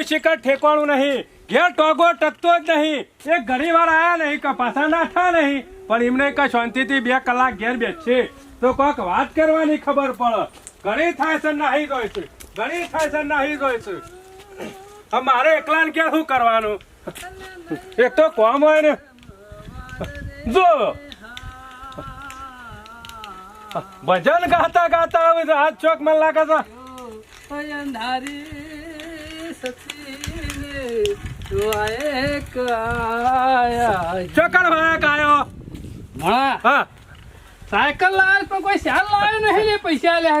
આનો શિકર ઠેકવાનું નહીં. ઘેર ટોગો ટકતો જ નહીં. એ ઘણી વાર આયા નહીં, કે પાછા ના થા નહીં. પણ એમને કે શાંતિથી બે કલાક ઘેર બેસશે. તો કોક વાત કરવાની ખબર પડે. ઘણી થાય છે, નાહી જોઈ છે. ઘણી થાય છે, નાહી જોઈ છે. મારે એકલાને ક્યાં શું કરવાનું? એક તો કોમ હોય ને. જો. ભજન ગાતા ગાતા હાથ ચોક મને લાગે છે ચોકડ ભાયા કાયો? ભણા હા. સાયકલ લાવે પણ કોઈ શાલ લાવે નહીં લે પૈસા લે.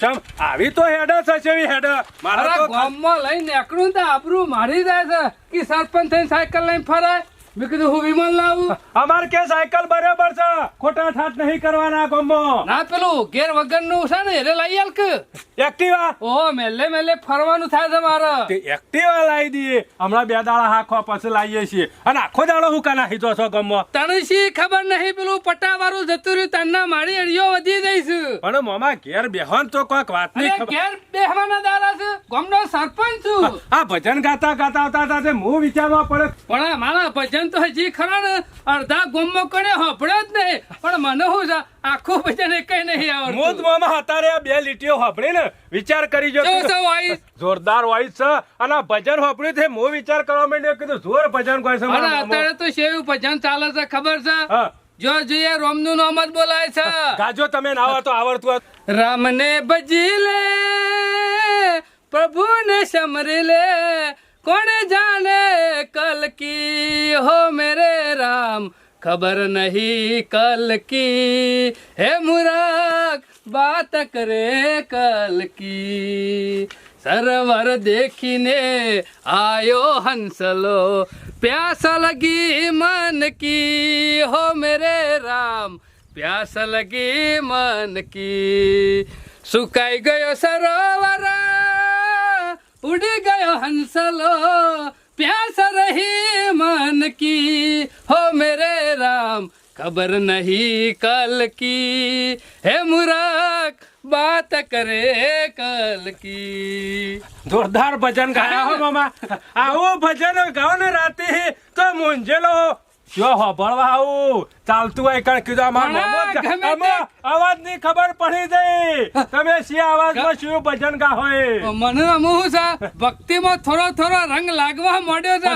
ચમ આવી તો હેડ છે હેડ. મારા ગામમાં લઈને નીકળું તો આબરૂ મારી જાય છે કે સરપંચ થઈને સાયકલ લઈને ફરાય. મેં કીધું હું વિમાન લાવું. અમાર કે સાયકલ બરાબર છે. ખોટા ઠાટ નહીં કરવાના ગમો. ના પેલું ગેર વગરનું છે ને એટલે લઈ આલ કે. એક્ટિવા. ઓહો મેલે મેલે ફરવાનું થાય છે મારે. તે એક્ટિવા લાવી દઈએ. હમણાં બે દાડા હાખવા પછી લાવીએ છીએ. અને આખો દાડો હું કાના હીધો છો ગમો? તને શી ખબર નહીં પેલું પટ્ટા વાળું જતું રહ્યું તન્ના મારી અડીઓ વધી જઈશ પણ મોમા ઘેર બેહવાન તો કોઈક વાત નહીં ઘેર બેહવાના દાડા છે. ગમનો સરપંચ છું. આ ભજન ગાતા ગાતા આવતા હતા હું વિચારવા પડે. પણ મારા ભજન તો હજી ખરા ને? અડધા ગોમો કણે હોભળ્યો જ નહીં. પણ મને હું આખું ભજન કઈ નહીં મોજ આવડતું. મોમાં અત્યારે આ બે લીટીઓ હોભળી ને વિચાર કરી જો? જોરદાર વોઇસ છે. અને આ ભજન હોભળ્યું છે હું વિચાર કરવા માંડ્યો કીધું જોર ભજન કોઈ છે અને અત્યારે તો શેવું ભજન ચાલે છે ખબર છે? જો જોઈએ રોમનું નામ જ બોલાય છે. ગાજો તમે ના આવો તો આવડતું હોત. રામને ભજી લે પ્રભુને સમરી લે કોણ જાણે કલ કી હો મેરે રામ, ખબર નહીં કલ કી હે મુરાક બાત કરે કલ કી સરવર દેખીને આયો હંસલો, પ્યાસ લગી મન કી. હો મેરે રામ, પ્યાસ લગી મન કી. સુકાઈ ગયો સરોવર ઉડી ગયો હંસલો પ્યાસ રહી મન કી હો મેરે રામ ખબર નહીં કલ કી હે મુરાક બાત કરે કલ કી જોરદાર ભજન ગાયા હો મામા આવું ભજન ગાઓ ને રાતે તો મુંજેલો જો હોભળવા આવું ચાલતું હોય કણ કીધું અમાર અવાજ અવાજની ખબર પડી જઈ તમે શી અવાજમાં શું ભજન ગા હોય મને અમુક છે ભક્તિમાં થોડો થોડો રંગ લાગવા માંડ્યો છે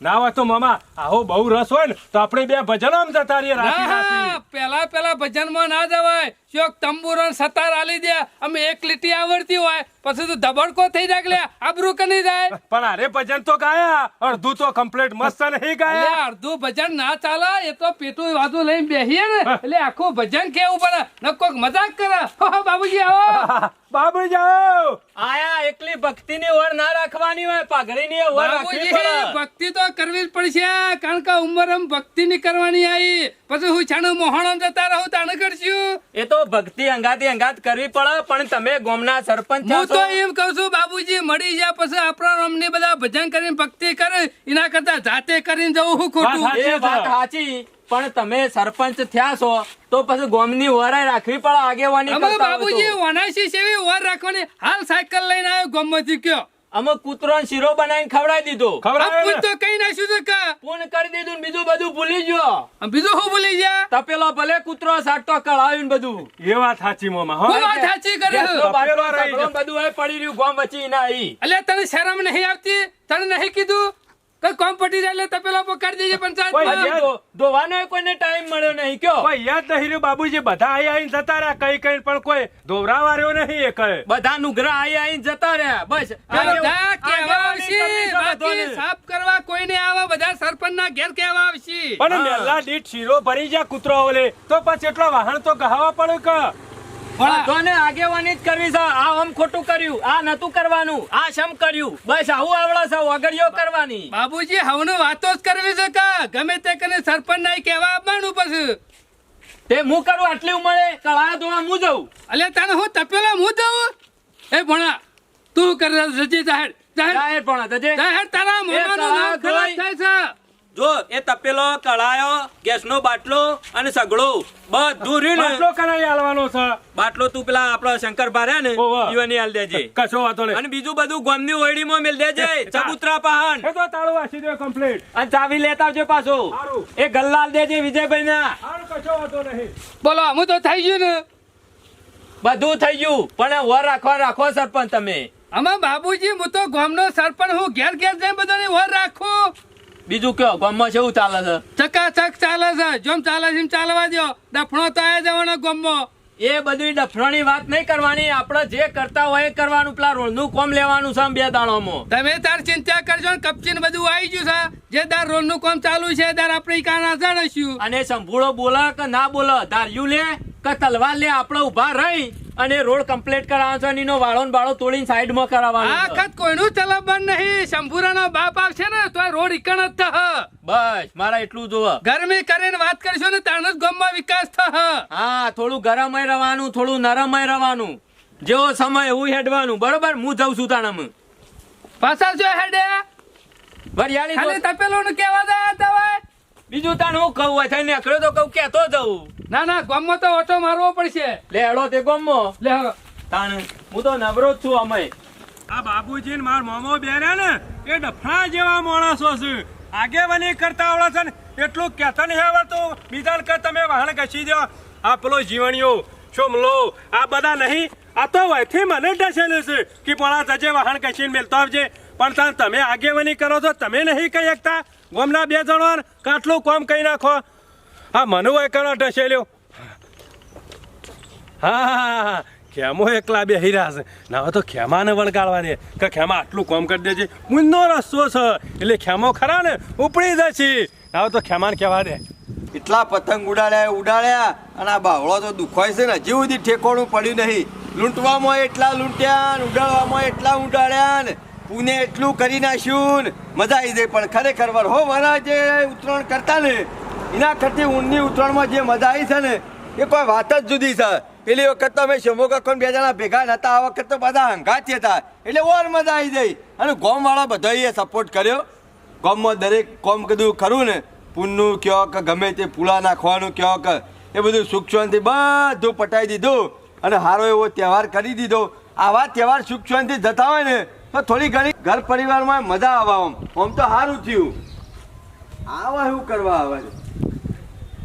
ના હોય તો મામા આવો બહુ રસ હોય ને તો આપણે બે ભજનો આમ જતા રહીએ પેલા પેલા પેલા ભજનમાં ના જવાય. શોક તંબુરો સતાર આલી દે અમે એક લીટી આવડતી હોય પછી તો ધબડકો થઈ જાય લે આબરૂ કની જાય? પણ અરે ભજન તો ગાયા અડધું તો કમ્પ્લીટ મસ્ત નહીં ગાયા. અડધું ભજન ના ચાલે એ તો પેટું વાદુ લઈને બેહીએ ને એટલે આખું ભજન કેવું પડે? ન કોક મજાક કરે? હો, હો, બાબુજી આવો. બાબુ જાઓ આયા એકલી ભક્તિની ઓર ના રાખવાની હોય પાઘડીની ઓર રાખવી પડે. ભક્તિ તો કરવી જ પડશે કારણ કે ઉંમર ભક્તિ ની કરવાની આવી પછી હું છાણું મોહણો જતા રહું તાણ કરશું. એ તો ભક્તિ અંગાતી અંગાત કરવી પડે પણ તમે ગોમના સરપંચ હું તો એમ કઉ છું બાબુજી મળી જાય પછી આપણા રમની બધા ભજન કરીને ભક્તિ કરે એના કરતા જાતે કરીને જવું હું ખોટું? સાચી. એ વાત સાચી પણ તમે સરપંચ થયા છો તો પછી ગોમની વરાય રાખવી પડે આગેવાની. બાબુજી વનાશી સેવી ઓર રાખવાની. હાલ સાયકલ લઈને આવ્યો ગમતી કયો. અમે કૂતરો શીરો બનાવીને ખવડાવી દીધો. ખવડાવી તો કઈ નાખ્યું છે કા પૂન કરી દીધું બીજું બધું ભૂલી ગયો. બીજું શું ભૂલી ગયા? તપેલો ભલે કૂતરો સાટો કળાવ્યું ને બધું. એ વાત સાચી મોમાં હો. વાત સાચી કરે બધું એ પડી રહ્યું ગોમ વચ્ચે ના ઈ એટલે તને શરમ નહીં આવતી? તને નહીં કીધું? કે કોમ પટી જાય એટલે તપેલો પકડી દેજે પંચાયત ધોવાનો કોઈને ટાઈમ મળ્યો નહીં કયો? કોઈ યાદ નહીં રહ્યું બાબુજી બધા આઈ આઈને જતા રહ્યા કઈ કઈ પણ કોઈ દોરાવા રહ્યો નહીં એ કઈ. બધા નુગરા આઈ આઈને જતા રહ્યા બસ. બધા કહેવા આવશે આગેવાની કરવી છે બાકી સાફ કરવા કોઈ ને આવા બધા સરપંચ ના ઘેર કેવા આવશે પણ. મેલા દીઠ શીરો ભરી જા કૂતરો ઓલે તો પછી એટલો વાહન તો કહાવા પડે કે? બધાને આગેવાની જ કરવી છે. આ આમ ખોટું કર્યું. આ નતું કરવાનું. આ શમ કર્યું. બસ આવું આવડે છે. વગડીઓ કરવાની. બાબુજી હવનું વાતો જ કરવી છે કા? ગમે તે કને સરપંચ ના કહેવા આવવાનું પછી. તે હું કરું? આટલી ઉંમરે કળાયા ધોવા હું જઉં? અલે તને હું તપેલો હું દઉં એ ભણા તું કરે રજી જાહેર. જાહેર. પણ જજે. જાહેર તારા નામ ખરાબ થાય છે. જો એ તપેલો કળાયો ગેસનો બાટલો અને સગડો બધું બાટલો કરાઈ આલવાનો છે. બાટલો તું પેલા આપડો શંકર ભાર્યા ને ઓહો. આલ દેજે. કશો વાતો નહીં. અને બીજું બધું ગોમની ઓયડીમાં મેલ દેજે. ચબુતરા પહાણ એ તો તાળો વાસી દે કમ્પ્લીટ અને ચાવી લેતા આવજો પાછો. એ ગલ્લાલ દેજે વિજયભાઈ ના કશો વાતો નહીં. બોલો હું તો થઈ ગયું ને. બધું થઈ ગયું પણ વર રાખવા રાખો સરપંચ તમે. આમાં બાબુજી હું તો ગામનો સરપંચ હું ઘેર ઘેર જઈ બધાને વર રાખું. બીજું કયો? ગામમાં કેવું ચાલે છે? ચકાચક ચાલે છે. જેમ ચાલે છે એમ ચાલવા દો ડફણો તો આવી જવાનો ગામમાં. એ બધી ડફરાણી વાત નહીં કરવાની. આપણે જે કરતા હોય એ કરવાનું. પેલા રોલનું કોમ લેવાનું છે બે દાડોમાં તમે તાર ચિંતા કરજો ને કપચી બધું આવી ગયું છે. જે તાર રોડનું કામ ચાલુ છે તાર આપણે કાના જાણીશું. અને સંભૂળો બોલા કે ના બોલા તાર યુ લે કે તલવાર લે આપણે ઊભા રહી. અને રોડ કમ્પ્લીટ કરાવવાનો છે એનો વાળો ને બાળો તોડીને સાઈડમાં આ કરાવવાનો છે. વખત કોઈનું ચલાવવાનું નહીં. શંભુરાનો બાપ આવશે ને તો રોડ ઈકણ જ થહ. બસ મારા એટલું જોવે. ગરમી કરીને વાત કરશો ને તાણ જ ગામમાં વિકાસ થહ. હા થોડું ગરમય રહેવાનું થોડું નરમય રહેવાનું. જેવો સમય એવું હેડવાનું. બરોબર? હું જઉં છું તાણામાં. પાછા જો હેડે. વરિયાળી તપેલો નું કેવા દે બીજું તાણ હું કહું થઈને નીકળ્યો તો કહું કેતો જવું ના ના ગામમાં તો ઓટો મારવો પડશે. લે હેડો તે ગમો લે હાલો. તાણ હું તો નવરો જ છું અમે આ બાબુજી ને માર મોમો બેર્યા ને એ ડફણા જેવા માણસો છે. આગેવાની કરતા આવડે છે ને એટલું કહેતા નહીં આવડતું બીજા કર તમે વાહન ઘસી દો. આ પેલો જીવણીઓ ચોમલો આ બધા નહીં. આ તો વયથી મને ડસેલું છે કે પણ જજે વાહન ઘસીને મેલતો આવજે. પણ તમે આગેવાની કરો છો તમે નહીં કહી શકતા. ગોમના બે જણો કાટલું કોમ કહી નાખો. હા, મને હોય કરો ડસેલ્યો હા ખેમો એકલા બે હીરા છે. ના તો ખેમાને વળગાડવાની કે ખેમા આટલું કોમ કરી દેજે. મુંદો રસ્તો છે. એટલે ખેમો ખરા ને? ઉપડી જશે ના તો ખેમાને કહેવા દે. એટલા પતંગ ઉડાડ્યા ઉડાડ્યા, અને આ બાવળો તો દુખાય છે ને. હજી સુધી ઠેકોણું પડ્યું નહીં. લૂંટવામાં એટલા લૂંટ્યા ઉડાડવામાં એટલા ઉડાડ્યા ને. પુને એટલું કરી નાખ્યું ને. મજા આવી જાય પણ ખરેખર હો વરા જે કરતા ને. એના કરતી ઊનની ઉત્તરાયણમાં જે મજા આવી છે ને, એ કોઈ વાત જ જુદી છે. પેલી વખત તો અમે શંભો કાકોને બે જણા ભેગા નતા, આ વખત તો બધા હંગાથી હતા. એટલે ઓર મજા આવી જાય અને ગોમવાળા બધાએ સપોર્ટ કર્યો. ગોમમાં દરેક કોમ કીધું, ખરું ને? પૂનનું કયો કે ગમે તે પુલા નાખવાનું કયો કે, એ બધું શાંતિ બધું પટાઈ દીધું. અને સારો એવો તહેવાર કરી દીધો. આવા તહેવાર શાંતિ જતા હોય ને, તો થોડી ઘણી ઘર પરિવારમાં મજા આવે આમ. આમ તો સારું થયું. આવા એવું કરવા આવે?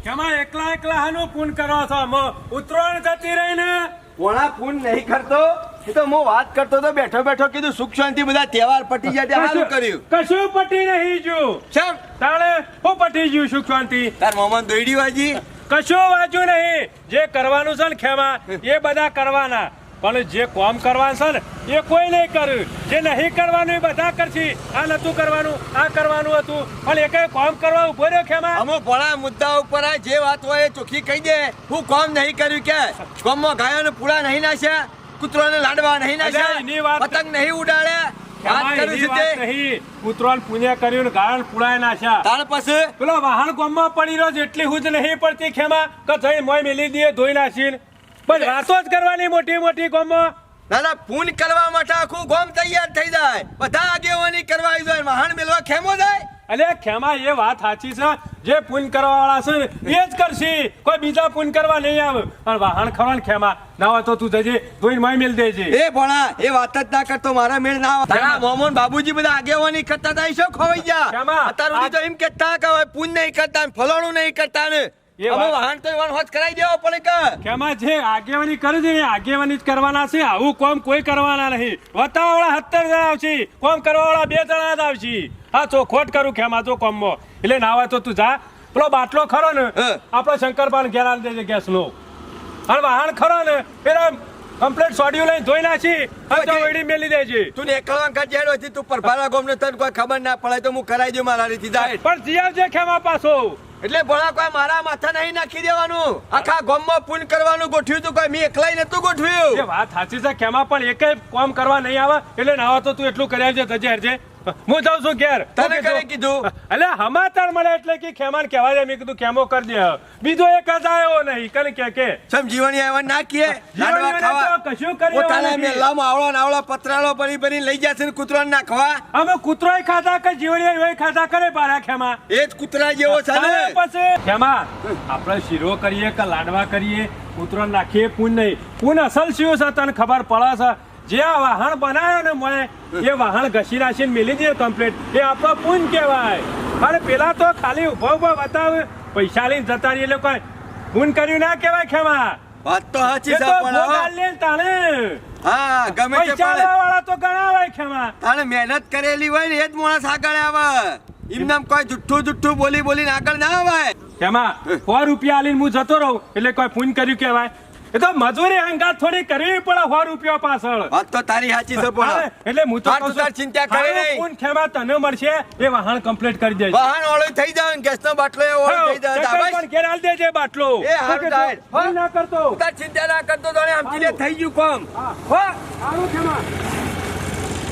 ખેમા એકલા એકલા હાનું ફોન કરો છો? મો ઉત્તરાયણ જતી રહી ને પોણા પૂન નહીં કરતો? એ તો હું વાત કરતો તો બેઠો બેઠો કીધું સુખ શાંતિ બધા તહેવાર પટી જાય ત્યાં સારું કર્યું. કશું પટી નહીં જો ચમ. તાણે હું પટી જ્યું સુખ શાંતિ? તાર મોમાં દોઈડી વાજી? કશું વાંચ્યું નહીં. જે કરવાનું છે ને ખેમા એ બધા કરવાના. પણ જે કોમ કરવાનું છે ને એ કોઈ નહીં કર્યું. જે નહીં કરવાનું એ બધા કરશે. આ નતું કરવાનું આ કરવાનું હતું. પણ એકે કોમ કરવા ઊભો રહ્યો ખેમા અમો ભણા મુદ્દા ઉપર આ જે વાત હોય એ ચોખ્ખી કહી દે. હું કોમ નહીં કર્યું કે? કોમમાં ગાયોને પૂળા નહીં નાખ્યા કૂતરોને લાડવા નહીં નાખ્યા પતંગ નહીં નહીં. ઉતરવાનું પુણ્ય કર્યું ને ગાયન પુડાય નાખ્યા. તાર પાસે? પેલો વાહન ગોમમાં પડી રહ્યો એટલી એટલી હુજ નહીં પડતી ખેમા કે જઈ મોય મેલી દે ધોઈ નાખીને. બસ વાતો જ કરવાની મોટી મોટી ગોમમાં ના ના પૂન કરવા માટે આખું ગોમ તૈયાર થઈ જાય. બધા આગેવાની કરવા આવી જાય. વાહન મેલવા ખેમો જાય. અલે ખેમા એ વાત સાચી છે. જે પુન કરવા વાળા છે એ જ કરશે. કોઈ બીજા પુન કરવા નહીં આવે. પણ વાહન ખરો ને ખેમા. ના હોય તો તું જજે. ધોઈને મય મેલ દેજે. એ ભણા એ વાત જ ના કરતો મારા મેળ ના તારા મોમન બાબુજી બધા આગેવાની કરતા એ શું ખવાઈ ગયા? કેમાં? અત્યાર સુધી તો એમ કેતા કે પૂન નહીં કરતા ફલાણું નહીં કરતા ને. અમે વાહન તો વાહન હોત કરાવી દેવો પડે કે કેમાં જે આગેવાની કરી છે ને આગેવાની જ કરવાના છે. આવું કોમ કોઈ કરવાના નહીં. વતાવાળા સત્તર જણા આવશે. કોમ કરવાવાળા બે જણા જ આવશે. હા ચોખોટ કરું કેમાં તો કોમમાં. એટલે નાવા તો તું જા. પેલો બાટલો ખરો ને. આપણો શંકરપાલ ઘેર આલી દેજે ગેસનો. અને વાહન ખરો ને પેલા કમ્પ્લેટ સોડિયું લઈને ધોઈ નાખી. અને તો વેડી મેલી દેજે. તું નીકળવા કર જેડો હતી તું પરભારા ગોમને તને કોઈ ખબર ના પડે તો હું કરાઈ દઉં મારા રીતથી જાય પણ જીયાવજે ખેમા પાછો. એટલે ભણા કોઈ મારા માથા નહીં નાખી દેવાનું. આખા ગામમાં પૂન કરવાનું ગોઠવ્યું તું, કોઈ મેં એકલાય નતું એ ગોઠવ્યું વાત સાચી છે, કેમાં પણ એકે કોમ કરવા નહીં આવે, એટલે નાવા તો તું એટલું કર્યા છે તજે હરજે હું જાઉં છું ઘેર. તને કરે કીધું? એટલે હમાતર મળે એટલે કે ખેમાન કહેવા જાય મેં કીધું ખેમો કરી દે. બીજો એક જ આવ્યો નહીં કને કે કે. સમ જીવણી આવ્યા ના કીએ? લાડવા ખાવા. કશું કર્યું પોતાના મે મેલામાં આવળો ને આવળો પતરાળો ભરી ભરી લઈ જશે ને કૂતરાને નાખવા અમે કૂતરોય ખાધા કે જીવણી એવાય ખાધા કરે બારા ખેમા? એ જ કૂતરા જેવો છે ને. પછી? ખેમા આપણે શીરો કરીએ કે લાડવા કરીએ? કૂતરો નાખીએ પૂન નહીં. પૂન અસલ શિવ છે તને ખબર પડે છે? જે આ વાહણ બનાવ્યો ને મોએ એ વાહણ ઘસી નાખીને મેલી દે કમ્પ્લીટ એ આપણો પૂન કહેવાય. અરે પેલા તો ખાલી ઊભો ઊભો બતાવે પૈસા લઈને જતા રહીએ લોકો પૂન કર્યું ના કહેવાય ખેમા. વાત તો સાચી છે પણ તાણે. હા ગમે તે પૈસા વાળા તો ગણાવાય ખેમા. તાણે મહેનત કરેલી હોય ને એ જ માણસ આગળ આવે. એમનામ કોઈ જુઠ્ઠું જુઠ્ઠું બોલી બોલીને આગળ ના આવે. ખેમા સો રૂપિયા આલીને હું જતો રહું એટલે કોઈ ફોન કર્યું કહેવાય. એ તો મજૂરી હંગાત થોડી કરવી પડે સો રૂપિયા પાછળ. વાત તો તારી સાચી છે પણ એટલે હું તો હા, તાર ચિંતા કરે નહીં. કોણ ખેમા તને મળશે એ વાહન કમ્પ્લીટ કરી દેજે. વાહન ઓળો થઈ જાય ને ગેસનો બાટલો એ ઓળો થઈ જાય ચક્કર પણ ઘેર આલ દેજે બાટલો. એ હારું. તું ભૂલ ના કરતો. તાર ચિંતા ના કરતો તો આમથી લે થઈ ગયું કોમ. હા. હો. હારું ખેમા.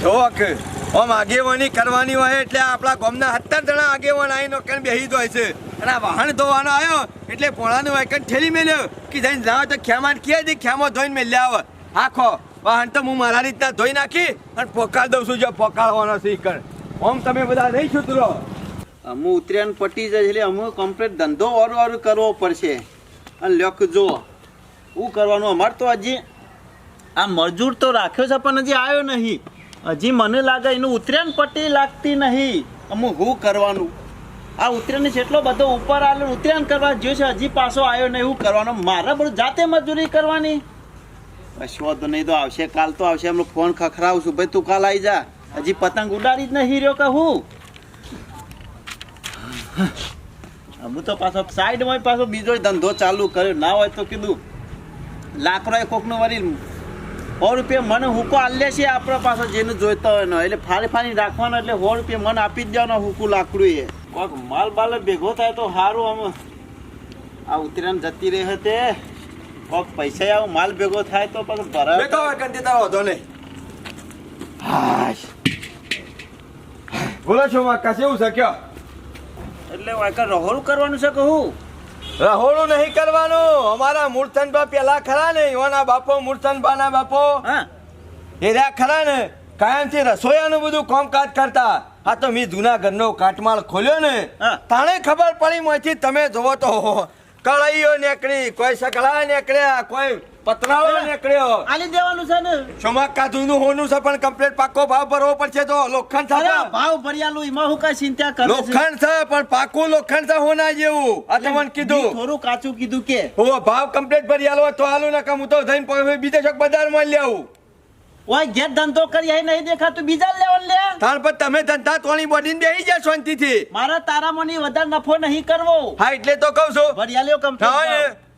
જો કે આમ આગેવાની કરવાની હોય એટલે આપણા ગામના સત્તર જણા આગેવાન આવીને કેમ બેહી જાય છે. અને આ વાહન ધોવાનો આવ્યો એટલે પોણાનું વાયકન ઠેલી મેલ્યો કે જઈને જાવ તો ખેમાન કહે દે ખેમો ધોઈને મેલ્યા આવે. આખો વાહન તો હું મારા રીતના ધોઈ નાખી અને પોકાર દઉં છું, જો પોકાળવાનો કણ. ઓમ તમે બધા નહીં સુધરો. અમુ ઉતર્યાન પટી જાય એટલે અમુ કમ્પ્લીટ ધંધો ઓર ઓર કરવો પડશે. અને લખ જો હું કરવાનું અમારે તો હજી આ મજૂર તો રાખ્યો છે, પણ હજી આવ્યો નહીં. હજી મને લાગે એનું ઉતરેણ પટ્ટી લાગતી નહીં. અમુ હું કરવાનું. આ ઉત્તરાયણ જેટલો બધો ઉપર આવેલો ઉત્તરાયણ કરવા જ્યો છે, હજી પાછો આવ્યો નહીં એવું કરવાનો? મારે બધું જાતે મજૂરી કરવાની. કશો તો નહીં તો આવશે, કાલ તો આવશે, એમનો ફોન ખખરાવું ભાઈ, તું કાલ આવી જા. હજી પતંગ ઉડાડી જ નહીં રહ્યો કે હું? હમણાં તો પાછો સાઈડમાં પાછો બીજો ધંધો ચાલુ કર્યો. ના હોય તો કીધું લાકડો કોકનું વળી સો રૂપિયા મને હુકો આલ્યા છે આપણે પાછો, જેને જોઈતો હોય એટલે ફાળી ફાળી રાખવાનો, એટલે સો રૂપિયા મને આપી જ દેવાનો હુકું લાકડું એ કોઈક માલ બાલ ભેગો થાય તો સારું આમ. આ ઉત્તરાયણ જતી રહે તે. કોઈક પૈસા આવો માલ ભેગો થાય તો પણ ભરાય બેઠો વાયકન તે. તારો વાંધો નહીં. બોલો છો વાંકા કશે એવું છે કયો? એટલે વાંકા રહોડું કરવાનું છે કહું રહોડું નહીં કરવાનું. અમારા મૂર્છનભા પેલા ખરા ને એવાના બાપો મૂર્છનભાના બાપો. હા. એ રહ્યા ખરા ને કાયમથી રસોયાનું બધું કામકાજ કરતા. આ તો મેં જૂના ઘરનો કાટમાળ ખોલ્યો ને. તાણે ખબર પડી મોથી તમે જોવો તો કળાઈઓ નીકળી કોઈ સકળા નીકળ્યા કોઈ પતરાળો નીકળ્યો. આલી દેવાનું છે ને. શોમાં નું હોનું છે પણ કમ્પ્લીટ પાકો ભાવ ભરવો પડશે તો લોખંડ છે ભાવ ભર્યાલું એમાં હું કઈ ચિંતા કરું લોખંડ છે પણ પાકું લોખંડ છે હોના જેવું. આ તમને કીધું. થોડું કાચું કીધું કે. હો ભાવ કમ્પ્લીટ ભરી તો આલું ના કામ હું તો જઈને બીજે ચોક બજારમાં લઈ આવું. ઓય ઘેર ધંધો કરી આઈ નહીં દેખાતું બીજા લેવન લે. તાર પર તમે ધંધા તોણી બોડીને બેસી જાય શાંતિથી. મારા તારામાં વધારે નફો નહીં કરવો. હા એટલે તો કહું છું. ભર્યાલ્યો ના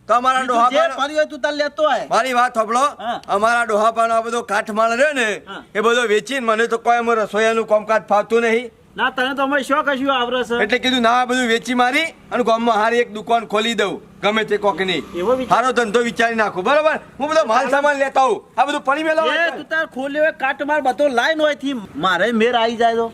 તમારા ડોહા જે ડોહાપાનો- હોય તું તાર લેતો હોય મારી વાત સાંભળો. અમારા ડોહા પર આ બધો કાઠમાળ રહ્યો ને એ બધો વેચીને મને તો કોઈ રસોઈયાનું કામકાજ ફાવતું નહીં. ના તને તો અમે શોખ હશું આવરે છે એટલે કીધું ના આ બધું વેચી મારી અને ગામમાં હારી એક દુકાન ખોલી દઉં ગમે તે કોકની. એવો હારો ધંધો વિચારી નાખું બરોબર? હું બધો માલ સામાન લેતા આવું. આ બધું પડી મેલો એ તું તાર ખોલ્યો હોય કાટ માર બધો લાઈન હોયથી મારે મેર આવી જાય તો.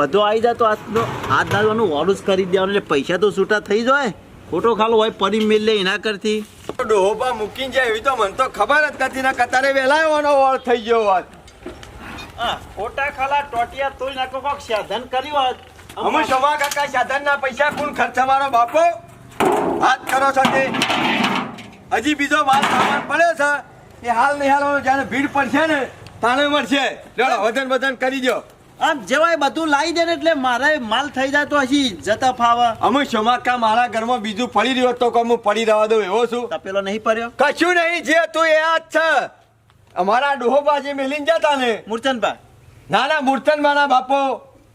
બધો આવી જાય તો આજનો હાથ ધારવાનું જ કરી દેવાનું એટલે પૈસા તો છૂટા થઈ જાય. ખોટો ખાલો હોય પડી મેલ લે એના કરતી ડોહોબા મૂકીને જાય એવી તો મને તો ખબર જ નથી ના કતારે વેલા આવવાનો વાળ થઈ ગયો હોત. ખોટા ખાલા ટોટિયા તોય નાખો કોક સાધન કર્યું હોત. અમે શોભા કાકા સાધનના પૈસા કોણ ખર્ચા મારો બાપો? વાત કરો છો તે. હજી બીજો માલ સામાન પડ્યો છે. એ હાલ નહીં હાલ જ્યારે ભીડ પડશે ને તાણે મળશે. ચલો વજન વજન કરી દો આમ જેવાય બધું લાવી દે ને એટલે મારે માલ થઈ જાય તો હજી જતા ફાવા. અમે શોમાકા મારા ઘરમાં બીજું પડી રહ્યો તો હું પડી રહેવા દઉં એવો છું. તપેલો નહીં પડ્યો? કશું નહીં જે તું એ જ છે. અમારા ડોહો જે મેલીને જતા ને. મૂર્છનભા નાના ના બાપો.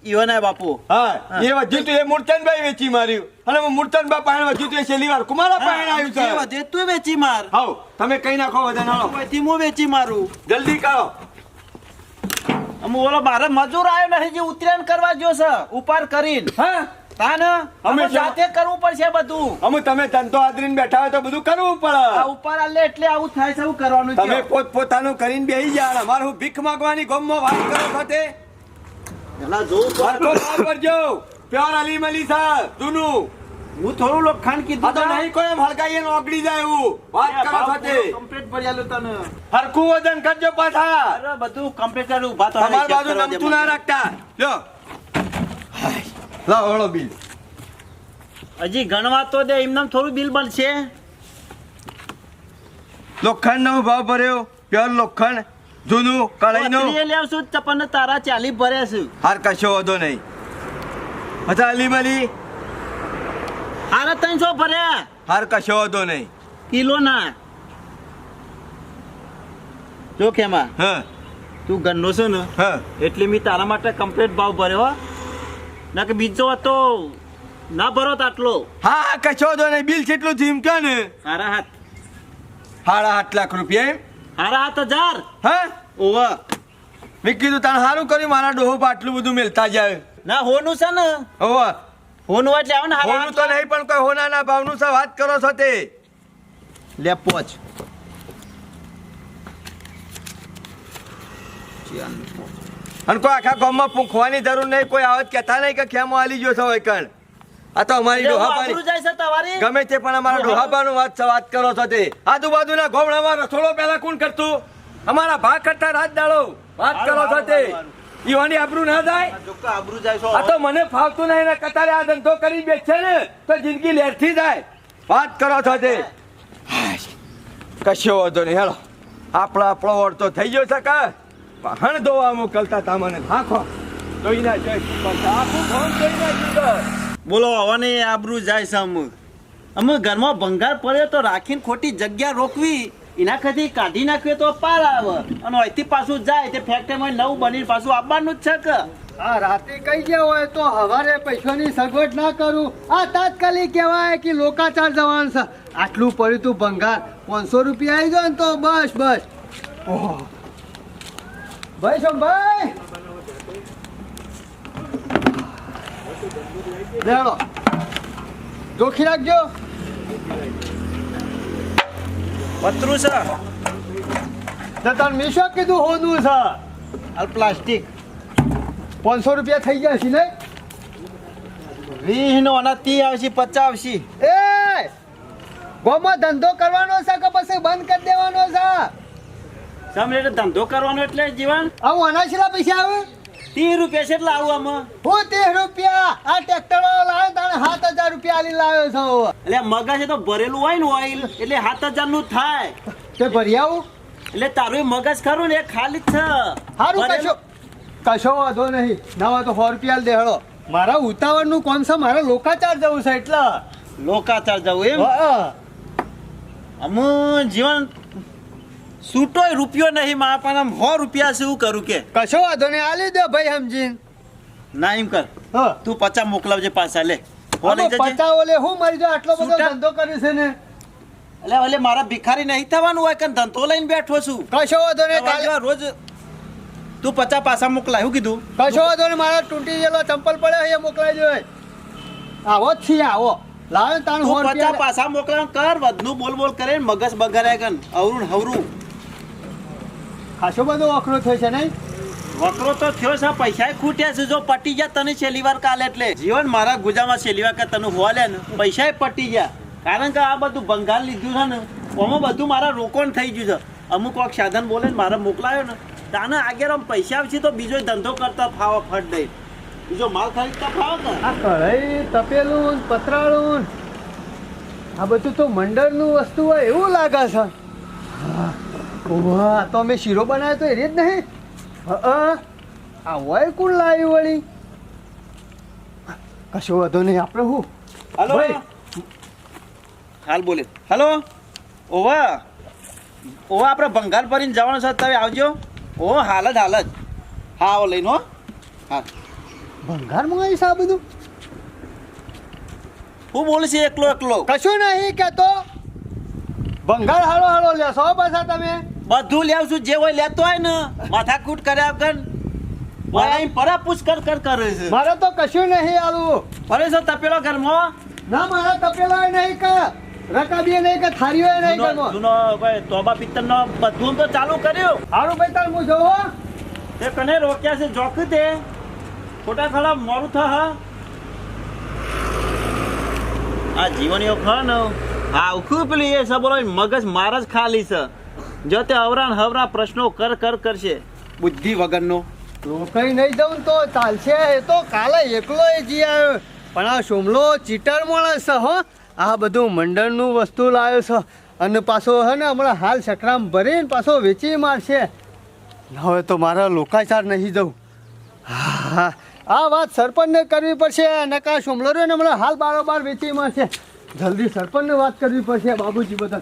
ઈવાના બાપુ. હા એ વધ્યું તું એ મૂર્તનભાઈ વેચી માર્યું. અને હું મૂર્તનબા પાણી વધ્યું તું એ છેલ્લી વાર કુમારા પાણી આવ્યું છે. વધે તું વેચી માર. હાઉ તમે કઈ નાખો હાલો અહીંથી હું વેચી મારું. જલ્દી કરો અમુ ઓલો મારે મજૂર આવ્યો નહીં જે ઉત્તરાયણ કરવા જો છે. ઉપાર કરીને. હા? તાને અમે અમે જાતે કરવું પડશે બધું. અમે તમે ધંધો આદરીને બેઠા હોય તો બધું કરવું પડે. ઉપર આલે એટલે આવું થાય છે કરવાનું તમે પોત પોતાનું કરીને અમારે હું ભીખ માંગવાની ગમમાં વાત કરો કરજો પ્યોર અલી મલી સર હું થોડું લોખાણ કીધું તો નહીં કોઈ ને ઓગળી જાય એવું. વાત કરો સાથે. કમ્પ્લીટ ભર્યાલું તને. હરખું વજન કરજો પાછા. અરે બધું કમ્પ્લીટ કરું. ઊભા તો તમારી બાજુ નમતું ના રાખતા. લ્યો. લાવો હળો બિલ. હજી ગણવા તો દે એમને થોડું બિલ બનશે. લોખંડ નો ભાવ ભર્યો પ્યોર લોખંડ જૂનું કઢાઈનું પથરીએ લેવશું પણ તારા ચાલી ભરે છે. હાર કશો વધો નહીં. અચ્છા અલી મલી. હારા ત્રણસો ભર્યા હાર કશો વધો નહીં. કિલો ના જો કેમાં હા. તું ગન્નો છો ને હ. એટલે મેં તારા માટે કમ્પ્લીટ ભાવ ભર્યો હો. ના કે બીજો હતો ના ભરો આટલો. હા કશો દો નહીં. બિલ કેટલું થયું કે ને. હારા હાથ. સાડા આઠ લાખ રૂપિયા હારા હાથ હજાર. હા? ઓવા. મેં કીધું તને સારું કર્યું મારા ડોહો પાટલું આટલું બધું મેલતા જાય. ના હોનું છે ને. ઓવા. હોનું એટલે આવે ને હોનું તો નહીં પણ કોઈ હોનાના ભાવનું છે વાત કરો છો તે. લે પોચ. અને કોઈ આખા ગામમાં પૂંખવાની જરૂર નહીં. કોઈ આવત કહેતા નહીં કે ખેમો આલી ગયો છો કણ. આ તો અમારી ડોહાબાની ગમે તે પણ અમારા ડોહાબાનું વાત છે, વાત કરો છો તે. આજુબાજુના ગોમડામાં રસોડો પહેલા કોણ કરતું? અમારા ભાગ કરતા રાત દાડો. વાત કરો છો તે. ઈવાની આબરૂ ના જાય? આબરૂ જાય છો? આ તો મને ફાવતું નહીં ને કતારે આ ધંધો કરી બેસે ને તો જિંદગી લેરથી જાય. વાત કરો છો તે. કશો વાંધો નહીં. હેલો. આપણો આપણો ઓળતો થઈ ગયો છે કા? હણ ધોવા મોકલતા તા મને હાખો જોઈ ના જોઈ આખું ફોન જોઈ ના દીધો બોલો હવે આબરૂ જાય સામુ અમુક. ઘરમાં ભંગાર પડ્યો તો રાખીને ખોટી જગ્યા રોકવી એના ખાતી કાઢી નાખ્યો તો પાર આવે. અને અહીંથી પાછું જાય તે ફેક્ટરીમાં નવું બની પાછું આવવાનું જ છે કે? આ રાતે કઈ ગયા હોય તો હવારે પૈસાની સગવડ ના કરું. આ તાત્કાલિક કહેવાય કે લોકાચાર જવાનું છે. આટલું પડ્યું તું ભંગાર. પાંચસો રૂપિયા આવી ગયો ને તો બસ બસ. ઓહો. ભાઈ છો ભાઈ? લેડો જોખી રાખજો. પતરું છે. તને મીશો કીધું? હોનું છે. આ પ્લાસ્ટિક. પાંચસો રૂપિયા થઈ ગયા છે ને વીસ નો અને તી આવશે પચાસ. આવશે એ! ગોમાં ધંધો કરવાનો છે કે પછી બંધ કરી દેવાનો છે? તમે એટલે ધંધો કરવાનો એટલે જીવન. આવું અનાશના પૈસા આવે? ત્રીસ રૂપિયા છે એટલે આવું આમાં. હું તેર રૂપિયા આ ટ્રેક્ટર લાવ્યો તાણે સાત હજાર રૂપિયા આલી લાવ્યો છો એટલે મગા છે તો ભરેલું હોય ને ઓઇલ એટલે સાત હજારનું થાય. તે ભરી આવું. એટલે તારું મગજ ખરું ને ખાલી જ છે. સારું કશો કશો વાંધો નહીં. નવા તો સો રૂપિયા દેહળો. મારા ઉતાવળનું કોણ છે? મારે લોકાચાર જવું છે એટલે. લોકાચાર જવું એમ. અમુ જીવન છૂટોય રૂપિયો નહીં માં પણ આમ સો રૂપિયા છે એવું કરું કે. કશો વાંધો નહીં આલી દે ભાઈ સમજીને. ના એમ કર. તું પચા મોકલાવજે પાછા લે. હો. પચાવ ઓલે હું મારી જો આટલો બધો ધંધો કર્યો છે ને? એટલે ઓલે મારા ભિખારી નહીં થવાનું હોય કે ધંધો લઈને બેઠો છું. કશો વાંધો નહીં કાલે રોજ તું પચા પાછા મોકલાય શું કીધું? કશો વાંધો નહીં મારા તૂટી ગયેલો ચંપલ પડે એ મોકલાઈ દો આવો જ છીએ આવો. લાવે તાણ રૂપિયા પાછા મોકલાવ કર વધનું બોલ બોલ કરે મગજ બગડે કન. અવરું હવરું. ખાસો બધો વખરો થયો છે નહીં? વકરો તો થયો છે પૈસા ખૂટ્યા છે. જો પટી ગયા તને છેલ્લી વાર કાલે એટલે. જીવન મારા ગુજામાં છેલ્લી વાર તને હોવા લે ને પૈસા પટી ગયા. કારણ કે આ બધું બંગાળ લીધું છે ને ઓમાં બધું મારા રોકોણ થઈ ગયું છે. અમુક વખત સાધન બોલે ને મારે મોકલાયો ને તાને આગળ આમ પૈસા આવશે તો બીજો ધંધો કરતા ફાવો ફટ દઈ. બીજો માલ ખરીદતા ફાવો ને. આ કઢાઈ તપેલું પતરાળું. આ બધું તો મંડળનું વસ્તુ હોય એવું લાગે છે. હા. ઓહો, તો અમે શીરો બનાવ્યો તો એ જ નહીં. હા આ હોય કોણ લાવ્યું વળી? કશો વાંધો નહીં આપણે હું? હાલો. હાલ બોલે. હાલો. ઓવા. ઓવા આપણે ભંગાર ભરીને જવાનું છે તમે આવજો. ઓ હાલ જ હાલ જ. હા આવો લઈને હો. હા ભંગાર મંગાવીશ આ બધું? હું બોલું છે એકલો એકલો. કશું નહીં કહેતો ભંગાર હાલો હાલો લેશો પાછા તમે. બધું લેવ છું જે હોય લેતો હોય ને માથાકૂટ કર્યા વગર. પરા પૂછ કર છે. મારે તો કશું નહીં આલું. ફરે છે તપેલો ઘરમાં? ના મારા તપેલા નહીં કે રકાબી નહીં કે થારીઓ નહીં કે જૂનો જૂનો તોબા પિત્તર નો બધું તો ચાલુ કર્યું. હારું ભાઈ તાર હું. જોવો તે કને રોક્યા છે જોક તે. ખોટા ખરા મોડું થા આ જીવનીઓ ખ ને. આ ઉખું પેલી એ સબરો મગજ મારા જ ખાલી છે. જો તે અવરાન હવરા પ્રશ્નો કર કર કરશે. બુદ્ધિ વગરનો. રોકાઈ નહીં જાઉં તો ચાલશે. એ તો કાલે એકલો એ જી આવ્યો. પણ આ સોમલો ચીટર માણસ છે હો. આ બધું મંડળનું વસ્તુ લાવ્યો છે. અને પાછો હે ને હમણાં હાલ સકરામ ભરીને પાછો વેચી મારશે. હવે તો મારા લોકાચાર નહીં જવું. હા આ વાત સરપંચને કરવી પડશે નકા સોમલો રહ્યો ને હમણાં હાલ બારોબાર વેચી મારશે. જલ્દી સરપંચને વાત કરવી પડશે બાબુજી બધા